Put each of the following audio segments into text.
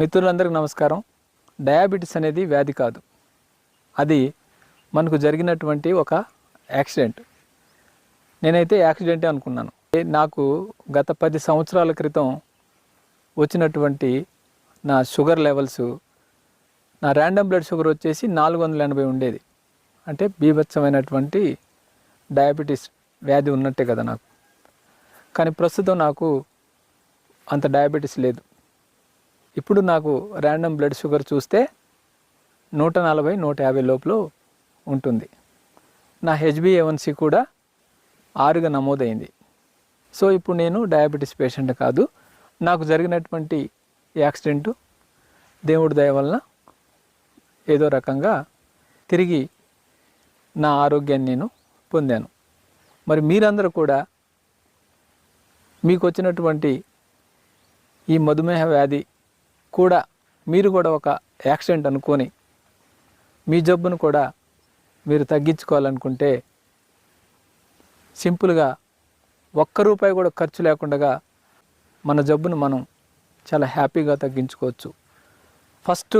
మిత్రులందరికీ నమస్కారం. డయాబెటీస్ అనేది వ్యాధి కాదు. అది మనకు జరిగినటువంటి ఒక యాక్సిడెంట్. నేనైతే యాక్సిడెంటే అనుకున్నాను. నాకు గత పది సంవత్సరాల క్రితం వచ్చినటువంటి నా షుగర్ లెవెల్స్ నా ర్యాండమ్ బ్లడ్ షుగర్ వచ్చేసి నాలుగు వందల ఎనభై ఉండేది. అంటే బీభత్సమైనటువంటి డయాబెటీస్ వ్యాధి ఉన్నట్టే కదా నాకు. కానీ ప్రస్తుతం నాకు అంత డయాబెటీస్ లేదు. ఇప్పుడు నాకు ర్యాండమ్ బ్లడ్ షుగర్ చూస్తే నూట నలభై నూట యాభై లోపల ఉంటుంది. నా హెచ్బిఏవన్సీ కూడా ఆరుగా నమోదైంది. సో ఇప్పుడు నేను డయాబెటీస్ పేషెంట్ కాదు. నాకు జరిగినటువంటి యాక్సిడెంటు దేవుడి దయ వలన ఏదో రకంగా తిరిగి నా ఆరోగ్యాన్ని నేను పొందాను. మరి మీరందరూ కూడా మీకు వచ్చినటువంటి ఈ మధుమేహ వ్యాధి కూడా మీరు కూడా ఒక యాక్సిడెంట్ అనుకొని మీ జబ్బును కూడా మీరు తగ్గించుకోవాలనుకుంటే సింపుల్గా ఒక్క రూపాయి కూడా ఖర్చు లేకుండా మన జబ్బును మనం చాలా హ్యాపీగా తగ్గించుకోవచ్చు. ఫస్ట్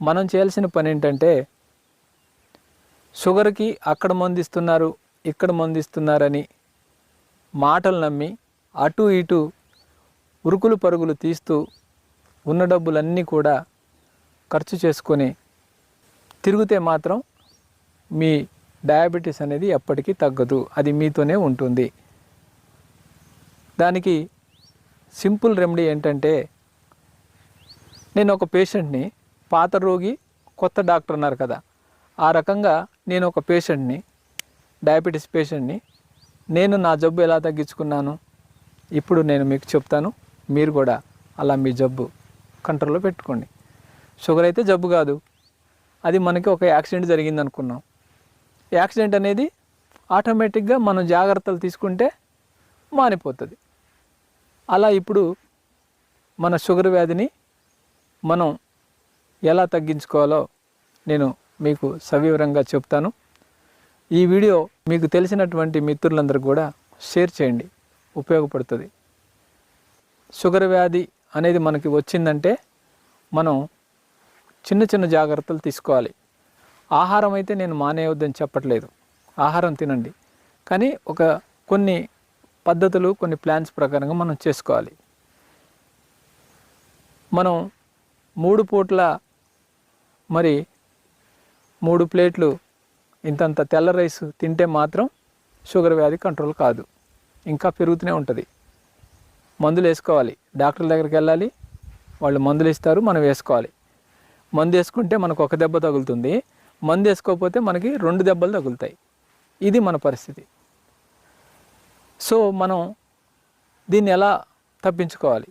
మనం చేయాల్సిన పని ఏంటంటే షుగర్కి అక్కడ మందిస్తున్నారు ఇక్కడ మందిస్తున్నారని మాటలు నమ్మి అటు ఇటు ఉరుకులు పరుగులు తీస్తూ ఉన్న డబ్బులన్నీ కూడా ఖర్చు చేసుకొని తిరిగితే మాత్రం మీ డయాబెటీస్ అనేది ఎప్పటికీ తగ్గదు. అది మీతోనే ఉంటుంది. దానికి సింపుల్ రెమెడీ ఏంటంటే నేను ఒక పేషెంట్ని పాత రోగి కొత్త డాక్టర్ అన్నారు కదా. ఆ రకంగా నేను ఒక పేషెంట్ని డయాబెటీస్ పేషెంట్ని నేను నా జబ్బు ఎలా తగ్గించుకున్నాను ఇప్పుడు నేను మీకు చెప్తాను. మీరు కూడా అలా మీ జబ్బు కంట్రోల్లో పెట్టుకోండి. షుగర్ అయితే జబ్బు కాదు. అది మనకి ఒక యాక్సిడెంట్ జరిగింది అనుకున్నాం యాక్సిడెంట్ అనేది ఆటోమేటిక్గా మనం జాగ్రత్తలు తీసుకుంటే మానిపోతుంది అలా ఇప్పుడు మన షుగర్ వ్యాధిని మనం ఎలా తగ్గించుకోవాలో నేను మీకు సవివరంగా చెప్తాను. ఈ వీడియో మీకు తెలిసినటువంటి మిత్రులందరూ కూడా షేర్ చేయండి. ఉపయోగపడుతుంది. షుగర్ వ్యాధి అనేది మనకి వచ్చిందంటే మనం చిన్న చిన్న జాగ్రత్తలు తీసుకోవాలి. ఆహారం అయితే నేను మానేయవద్దని చెప్పట్లేదు. ఆహారం తినండి. కానీ ఒక కొన్ని పద్ధతులు కొన్ని ప్లాన్స్ ప్రకారంగా మనం చేసుకోవాలి. మనం మూడు పూట్ల మరి మూడు ప్లేట్లు ఇంతంత తెల్ల రైస్ తింటే మాత్రం షుగర్ వ్యాధి కంట్రోల్ కాదు. ఇంకా పెరుగుతూనే ఉంటుంది. మందులు వేసుకోవాలి. డాక్టర్ దగ్గరికి వెళ్ళాలి. వాళ్ళు మందులు ఇస్తారు మనం వేసుకోవాలి. మందు వేసుకుంటే మనకు ఒక దెబ్బ తగులుతుంది. మందు వేసుకోకపోతే మనకి రెండు దెబ్బలు తగులుతాయి. ఇది మన పరిస్థితి. సో మనం దీన్ని ఎలా తప్పించుకోవాలి?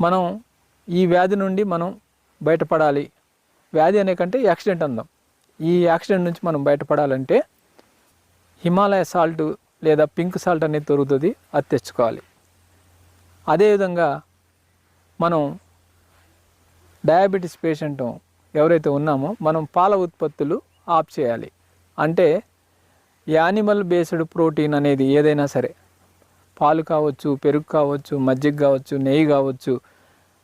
మనం ఈ వ్యాధి నుండి మనం బయటపడాలి. వ్యాధి అనే కంటే యాక్సిడెంట్ అందాం. ఈ యాక్సిడెంట్ నుంచి మనం బయటపడాలంటే హిమాలయ సాల్ట్ లేదా పింక్ సాల్ట్ అనేది దొరుకుతుంది అది తెచ్చుకోవాలి. అదేవిధంగా మనం డయాబెటీస్ పేషెంట్ ఎవరైతే ఉన్నామో మనం పాల ఉత్పత్తులు ఆఫ్ చేయాలి. అంటే యానిమల్ బేస్డ్ ప్రోటీన్ అనేది ఏదైనా సరే పాలు కావచ్చు పెరుగు కావచ్చు మజ్జిగ కావచ్చు నెయ్యి కావచ్చు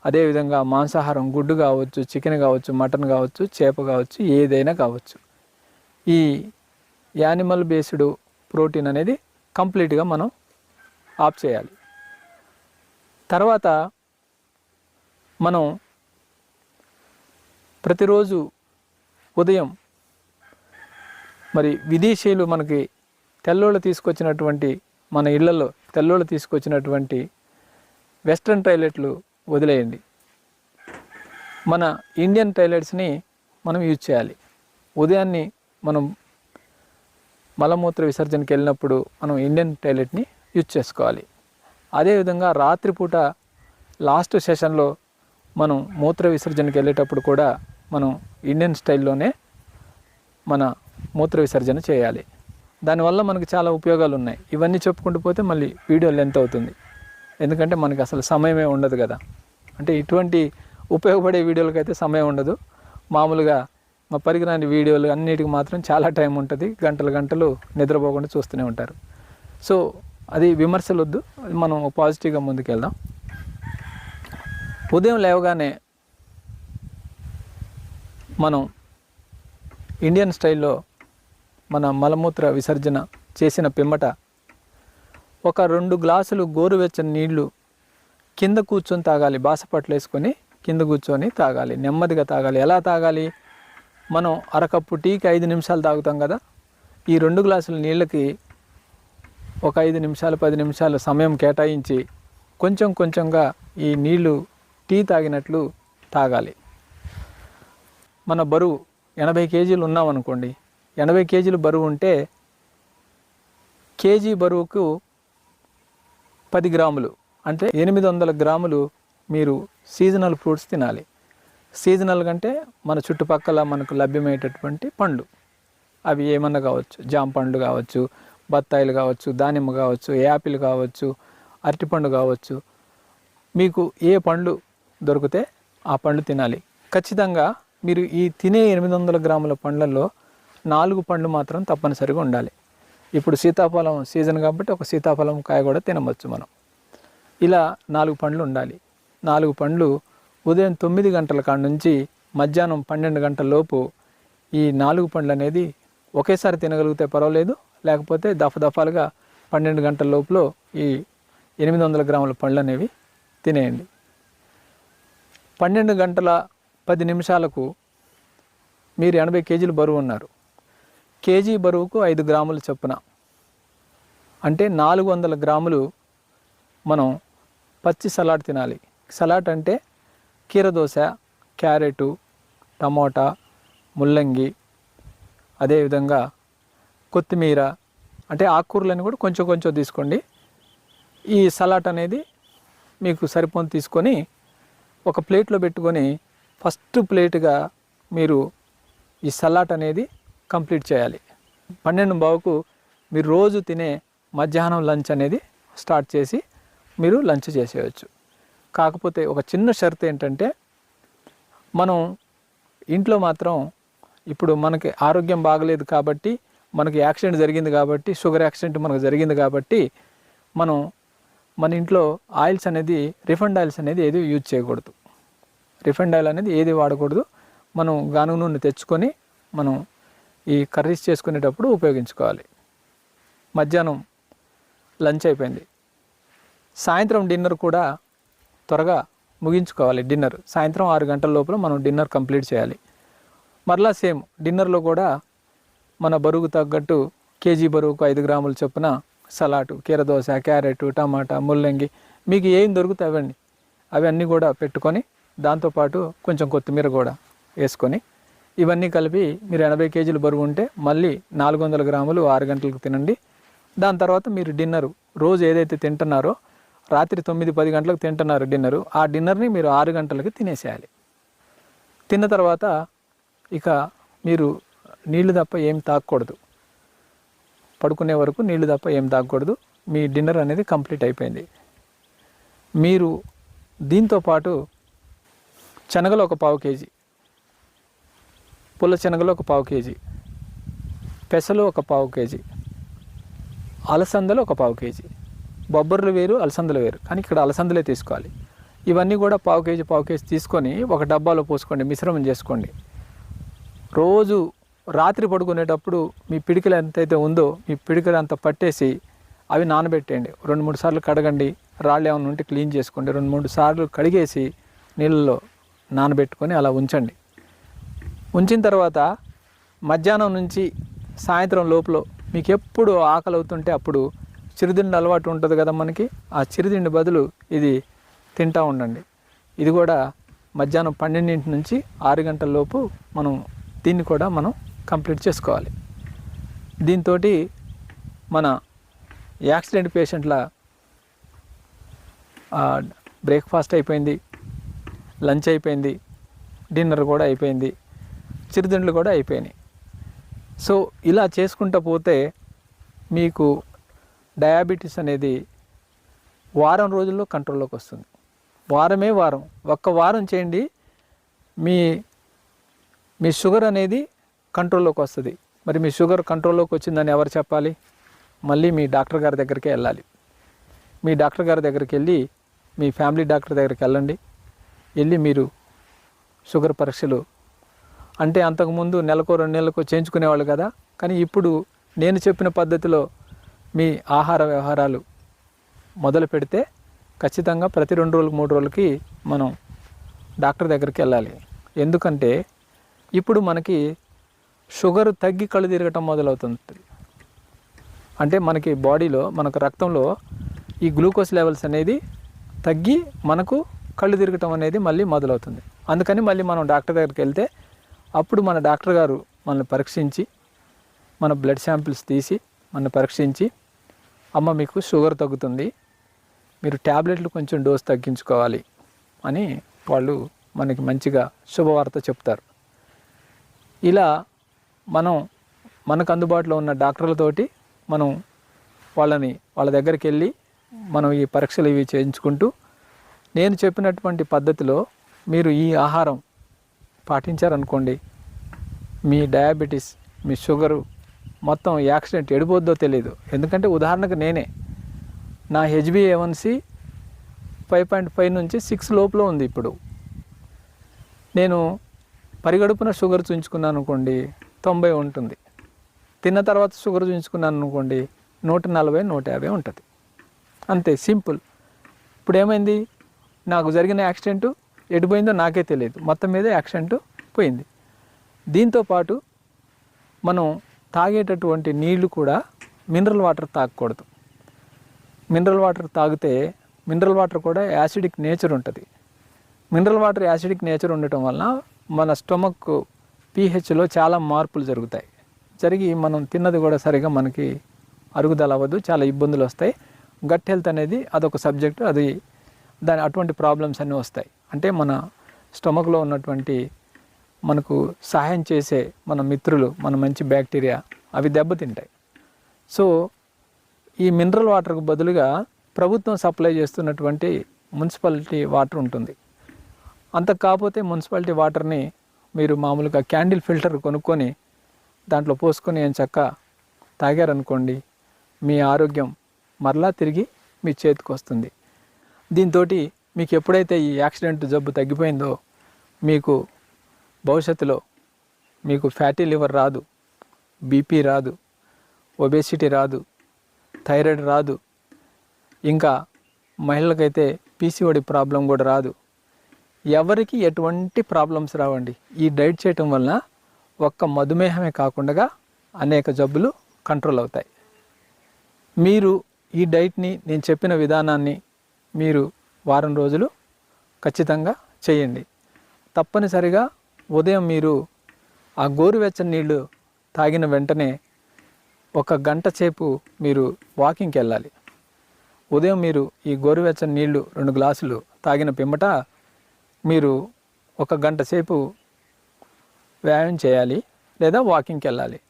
అదేవిధంగా మాంసాహారం గుడ్డు కావచ్చు చికెన్ కావచ్చు మటన్ కావచ్చు చేప కావచ్చు ఏదైనా కావచ్చు. ఈ యానిమల్ బేస్డ్ ప్రోటీన్ అనేది కంప్లీట్గా మనం ఆఫ్ చేయాలి. తర్వాత మనం ప్రతిరోజు ఉదయం మరి విదేశీయులు మనకి తెల్లోళ్ళు తీసుకొచ్చినటువంటి మన ఇళ్ళలో తెల్లోళ్ళు తీసుకొచ్చినటువంటి వెస్ట్రన్ టాయిలెట్లు వదిలేయండి. మన ఇండియన్ టాయిలెట్స్ని మనం యూజ్ చేయాలి. ఉదయాన్నే మనం మలమూత్ర విసర్జనకి వెళ్ళినప్పుడు మనం ఇండియన్ టాయిలెట్ని యూజ్ చేసుకోవాలి. అదేవిధంగా రాత్రిపూట లాస్ట్ సెషన్లో మనం మూత్ర విసర్జనకి వెళ్ళేటప్పుడు కూడా మనం ఇండియన్ స్టైల్లోనే మన మూత్ర విసర్జన చేయాలి. దానివల్ల మనకు చాలా ఉపయోగాలు ఉన్నాయి ఇవన్నీ చెప్పుకుంటూ పోతే మళ్ళీ వీడియో లెంత్ అవుతుంది. ఎందుకంటే మనకి అసలు సమయమే ఉండదు కదా. అంటే ఇటువంటి ఉపయోగపడే వీడియోలకైతే సమయం ఉండదు. మామూలుగా మా పరికరాని వీడియోలు అన్నిటికి మాత్రం చాలా టైం ఉంటుంది. గంటలు గంటలు నిద్రపోకుండా చూస్తూనే ఉంటారు. సో అది విమర్శలు వద్దు మనం పాజిటివ్గా ముందుకెళ్దాం. ఉదయం లేవగానే మనం ఇండియన్ స్టైల్లో మన మలమూత్ర విసర్జన చేసిన పిమ్మట ఒక రెండు గ్లాసులు గోరువెచ్చని నీళ్ళు కింద కూర్చొని తాగాలి. బాసపట్లు వేసుకొని కింద కూర్చొని తాగాలి. నెమ్మదిగా తాగాలి. ఎలా తాగాలి? మనం అరకప్పు టీకి ఐదు నిమిషాలు తాగుతాం కదా. ఈ రెండు గ్లాసుల నీళ్ళకి ఒక ఐదు నిమిషాలు పది నిమిషాలు సమయం కేటాయించి కొంచెం కొంచెంగా ఈ నీళ్ళు టీ తాగినట్లు తాగాలి. మన బరువు ఎనభై కేజీలు ఉన్నామనుకోండి ఎనభై కేజీలు బరువు ఉంటే కేజీ బరువుకు పది గ్రాములు అంటే ఎనిమిది వందల గ్రాములు మీరు సీజనల్ ఫ్రూట్స్ తినాలి. సీజనల్ కంటే మన చుట్టుపక్కల మనకు లభ్యమయ్యేటటువంటి పండ్లు. అవి ఏమన్నా కావచ్చు జామ పండ్లు కావచ్చు బత్తాయిలు కావచ్చు దానిమ్మ కావచ్చు యాపిల్ కావచ్చు అరటిపండు కావచ్చు. మీకు ఏ పండ్లు దొరికితే ఆ పండ్లు తినాలి. ఖచ్చితంగా మీరు ఈ తినే ఎనిమిది వందల గ్రాముల పండ్లలో నాలుగు పండ్లు మాత్రం తప్పనిసరిగా ఉండాలి. ఇప్పుడు సీతాఫలం సీజన్ కాబట్టి ఒక సీతాఫలం కాయ కూడా తినవచ్చు మనం. ఇలా నాలుగు పండ్లు ఉండాలి. నాలుగు పండ్లు ఉదయం తొమ్మిది గంటల కాడ నుంచి మధ్యాహ్నం పన్నెండు గంటల లోపు ఈ నాలుగు పండ్లు అనేది ఒకేసారి తినగలిగితే పర్వాలేదు లేకపోతే దఫ దఫాలుగా పన్నెండు గంటల లోపల ఈ ఎనిమిది వందల గ్రాముల పండ్లు అనేవి తినేయండి. పన్నెండు గంటల పది నిమిషాలకు మీరు ఎనభై కేజీలు బరువు ఉన్నారు. కేజీ బరువుకు ఐదు గ్రాములు చొప్పున. అంటే నాలుగు వందల గ్రాములు మనం పచ్చి సలాడ్ తినాలి. సలాడ్ అంటే కీరదోశ క్యారెటు టమోటా ముల్లంగి అదేవిధంగా కొత్తిమీర అంటే ఆకుకూరలను కూడా కొంచెం కొంచెం తీసుకోండి. ఈ సలాడ్ అనేది మీకు సరిపోని తీసుకొని ఒక ప్లేట్లో పెట్టుకొని ఫస్ట్ ప్లేట్గా మీరు ఈ సలాడ్ అనేది కంప్లీట్ చేయాలి. పన్నెండు బావుకు మీరు రోజు తినే మధ్యాహ్నం లంచ్ అనేది స్టార్ట్ చేసి మీరు లంచ్ చేసేయచ్చు. కాకపోతే ఒక చిన్న షరతు ఏంటంటే మనం ఇంట్లో మాత్రం ఇప్పుడు మనకి ఆరోగ్యం బాగలేదు కాబట్టి మనకి యాక్సిడెంట్ జరిగింది కాబట్టి షుగర్ యాక్సిడెంట్ మనకు జరిగింది కాబట్టి మనం మన ఇంట్లో ఆయిల్స్ అనేది రిఫండ్ ఆయిల్స్ అనేది ఏది యూజ్ చేయకూడదు. రిఫండ్ ఆయిల్ అనేది ఏది వాడకూడదు. మనం గానుగ నూనె తెచ్చుకొని మనం ఈ కర్రీస్ చేసుకునేటప్పుడు ఉపయోగించుకోవాలి. మధ్యాహ్నం లంచ్ అయిపోయింది. సాయంత్రం డిన్నర్ కూడా త్వరగా ముగించుకోవాలి డిన్నర్. సాయంత్రం ఆరు గంటల లోపల మనం డిన్నర్ కంప్లీట్ చేయాలి. మరలా సేమ్ డిన్నర్లో కూడా మన బరువుకు తగ్గట్టు కేజీ బరువుకు ఐదు గ్రాముల చొప్పున సలాటు కీరదోస క్యారెట్ టమాటా ముల్లంగి మీకు ఏం దొరుకుతాయి అవండి అవన్నీ కూడా పెట్టుకొని దాంతోపాటు కొంచెం కొత్తిమీర కూడా వేసుకొని ఇవన్నీ కలిపి మీరు ఎనభై కేజీలు బరువు ఉంటే మళ్ళీ నాలుగు వందల గ్రాములు ఆరు గంటలకు తినండి. దాని తర్వాత మీరు డిన్నరు రోజు ఏదైతే తింటున్నారో రాత్రి తొమ్మిది పది గంటలకు తింటున్నారు డిన్నరు. ఆ డిన్నర్ని మీరు ఆరు గంటలకు తినేసేయాలి. తిన్న తర్వాత ఇక మీరు నీళ్ళు తప్ప ఏం తాగకూడదు. పడుకునే వరకు నీళ్ళు తప్ప ఏం తాగకూడదు. మీ డిన్నర్ అనేది కంప్లీట్ అయిపోయింది. మీరు దీంతో పాటు శనగలు ఒక పావు కేజీ పుల్ల శనగలు ఒక పావు కేజీ పెసలు ఒక పావు కేజీ అలసందలు ఒక పావు కేజీ బొబ్బర్లు వేరు అలసందలు వేరు. కానీ ఇక్కడ అలసందలే తీసుకోవాలి. ఇవన్నీ కూడా పావు కేజీ పావు కేజీ తీసుకొని ఒక డబ్బాలో పోసుకోండి మిశ్రమం చేసుకోండి. రోజు రాత్రి పడుకునేటప్పుడు మీ పిడికలు ఎంతైతే ఉందో మీ పిడికలు అంత పట్టేసి అవి నానబెట్టేయండి. రెండు మూడు సార్లు కడగండి. రాళ్ళు ఏమైనా ఉంటే క్లీన్ చేసుకోండి. రెండు మూడు సార్లు కడిగేసి నీళ్ళలో నానబెట్టుకొని అలా ఉంచండి. ఉంచిన తర్వాత మధ్యాహ్నం నుంచి సాయంత్రం లోపల మీకు ఎప్పుడు ఆకలి అవుతుంటే అప్పుడు చిరుదిండి అలవాటు ఉంటుంది కదా మనకి ఆ చిరుదిండి బదులు ఇది తింటూ ఉండండి. ఇది కూడా మధ్యాహ్నం పన్నెండింటి నుంచి ఆరు గంటల లోపు మనం దీన్ని కూడా మనం కంప్లీట్ చేసుకోవాలి. దీంతో మన యాక్సిడెంట్ పేషెంట్ల బ్రేక్ఫాస్ట్ అయిపోయింది లంచ్ అయిపోయింది డిన్నర్ కూడా అయిపోయింది చిరుదిండ్లు కూడా అయిపోయినాయి. సో ఇలా చేసుకుంటూ పోతే మీకు డయాబెటీస్ అనేది వారం రోజుల్లో కంట్రోల్లోకి వస్తుంది. వారమే వారం. ఒక్క వారం చేయండి మీ మీ షుగర్ అనేది కంట్రోల్లోకి వస్తుంది. మరి మీ షుగర్ కంట్రోల్లోకి వచ్చిందని ఎవరు చెప్పాలి? మళ్ళీ మీ డాక్టర్ గారి దగ్గరికి వెళ్ళాలి. మీ డాక్టర్ గారి దగ్గరికి వెళ్ళి మీ ఫ్యామిలీ డాక్టర్ దగ్గరికి వెళ్ళండి. వెళ్ళి మీరు షుగర్ పరీక్షలు అంటే అంతకుముందు నెలకు రెండు నెలలకు చేయించుకునేవాళ్ళు కదా. కానీ ఇప్పుడు నేను చెప్పిన పద్ధతిలో మీ ఆహార వ్యవహారాలు మొదలు పెడితే ఖచ్చితంగా ప్రతి రెండు రోజులు మూడు రోజులకి మనం డాక్టర్ దగ్గరికి వెళ్ళాలి. ఎందుకంటే ఇప్పుడు మనకి షుగర్ తగ్గి కళ్ళు తిరగటం మొదలవుతుంది. అంటే మనకి బాడీలో మనకు రక్తంలో ఈ గ్లూకోజ్ లెవెల్స్ అనేది తగ్గి మనకు కళ్ళు తిరగటం అనేది మళ్ళీ మొదలవుతుంది. అందుకని మళ్ళీ మనం డాక్టర్ దగ్గరికి వెళ్తే అప్పుడు మన డాక్టర్ గారు మనల్ని పరీక్షించి మన బ్లడ్ శాంపిల్స్ తీసి మన పరీక్షించి అమ్మ మీకు షుగర్ తగ్గుతుంది మీరు ట్యాబ్లెట్లు కొంచెం డోస్ తగ్గించుకోవాలి అని వాళ్ళు మనకి మంచిగా శుభవార్త చెప్తారు. ఇలా మనం మనకు అందుబాటులో ఉన్న డాక్టర్లతోటి మనం వాళ్ళని వాళ్ళ దగ్గరికి వెళ్ళి మనం ఈ పరీక్షలు ఇవి చేయించుకుంటూ నేను చెప్పినటువంటి పద్ధతిలో మీరు ఈ ఆహారం పాటించారనుకోండి మీ డయాబెటీస్ మీ షుగరు మొత్తం యాక్సిడెంట్ ఎడిపోద్దో తెలియదు ఎందుకంటే ఉదాహరణకు నేనే. నా H B A one C five point five నుంచి సిక్స్ లోపల ఉంది ఇప్పుడు. నేను పరిగడుపున షుగర్ చూయించుకున్నాను అనుకోండి తొంభై ఉంటుంది. తిన్న తర్వాత షుగర్ చూయించుకున్నాను అనుకోండి నూట నలభై నూట యాభై ఉంటుంది. అంతే సింపుల్. ఇప్పుడు ఏమైంది? నాకు జరిగిన యాక్సిడెంటు ఎడిపోయిందో నాకే తెలియదు మొత్తం మీద యాక్సిడెంట్ పోయింది. దీంతో పాటు మనం తాగేటటువంటి నీళ్ళు కూడా మినరల్ వాటర్ తాగకూడదు. మినరల్ వాటర్ తాగితే మినరల్ వాటర్ కూడా యాసిడిక్ నేచర్ ఉంటుంది. మినరల్ వాటర్ యాసిడిక్ నేచర్ ఉండటం వలన మన స్టొమక్ పీహెచ్లో చాలా మార్పులు జరుగుతాయి. జరిగి మనం తిన్నది కూడా సరిగా మనకి అరుగుదల అవ్వదు చాలా ఇబ్బందులు వస్తాయి. గట్ హెల్త్ అనేది అదొక సబ్జెక్టు అది దాని అటువంటి ప్రాబ్లమ్స్ అన్నీ వస్తాయి. అంటే మన స్టొమక్లో ఉన్నటువంటి మనకు సహాయం చేసే మన మిత్రులు మన మంచి బ్యాక్టీరియా అవి దెబ్బతింటాయి. సో ఈ మినరల్ వాటర్కు బదులుగా ప్రభుత్వం సప్లై చేస్తున్నటువంటి మున్సిపాలిటీ వాటర్ ఉంటుంది. అంత కాకపోతే మున్సిపాలిటీ వాటర్ని మీరు మామూలుగా క్యాండిల్ ఫిల్టర్ కొనుక్కొని దాంట్లో పోసుకొని ఏం చక్క తాగారనుకోండి మీ ఆరోగ్యం మరలా తిరిగి మీ చేతికి వస్తుంది. దీంతో మీకు ఎప్పుడైతే ఈ యాక్సిడెంట్ జబ్బు తగ్గిపోయిందో మీకు భవిష్యత్తులో మీకు ఫ్యాటీ లివర్ రాదు బీపీ రాదు ఒబేసిటీ రాదు థైరాయిడ్ రాదు. ఇంకా మహిళలకైతే పీసీఓడి ప్రాబ్లం కూడా రాదు. ఎవరికి ఎటువంటి ప్రాబ్లమ్స్ రావండి? ఈ డైట్ చేయటం వలన ఒక్క మధుమేహమే కాకుండా అనేక జబ్బులు కంట్రోల్ అవుతాయి. మీరు ఈ డైట్ని నేను చెప్పిన విధానాన్ని మీరు వారం రోజులు ఖచ్చితంగా చేయండి. తప్పనిసరిగా ఉదయం మీరు ఆ గోరువెచ్చని నీళ్ళు తాగిన వెంటనే ఒక గంట సేపు మీరు వాకింగ్కి వెళ్ళాలి. ఉదయం మీరు ఈ గోరువెచ్చని నీళ్ళు రెండు గ్లాసులు తాగిన పిమ్మట మీరు ఒక గంట సేపు వ్యాయామం చేయాలి లేదా వాకింగ్కి వెళ్ళాలి.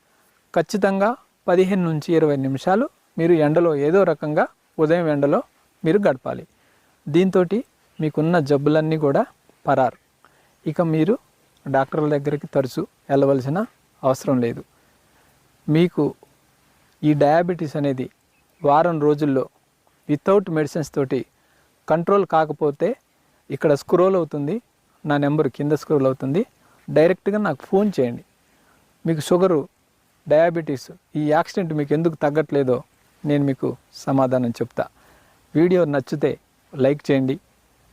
ఖచ్చితంగా పదిహేను నుంచి ఇరవై నిమిషాలు మీరు ఎండలో ఏదో రకంగా ఉదయం ఎండలో మీరు గడపాలి. దీంతో మీకున్న జబ్బులన్నీ కూడా పరారు. ఇక మీరు డాక్టర్ల దగ్గరికి తరచు వెళ్ళవలసిన అవసరం లేదు. మీకు ఈ డయాబెటీస్ అనేది వారం రోజుల్లో వితౌట్ మెడిసిన్స్ తోటి కంట్రోల్ కాకపోతే ఇక్కడ స్క్రోల్ అవుతుంది నా నెంబర్ కింద స్క్రోల్ అవుతుంది డైరెక్ట్గా నాకు ఫోన్ చేయండి. మీకు షుగరు డయాబెటీస్ ఈ యాక్సిడెంట్ మీకు ఎందుకు తగ్గట్లేదో నేను మీకు సమాధానం చెప్తా. వీడియో నచ్చితే లైక్ చేయండి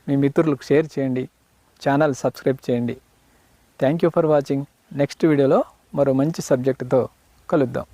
మీ మిత్రులకు షేర్ చేయండి ఛానల్ సబ్స్క్రైబ్ చేయండి. Thank you for watching next వీడియోలో మరో మంచి సబ్జెక్టుతో కలుద్దాం.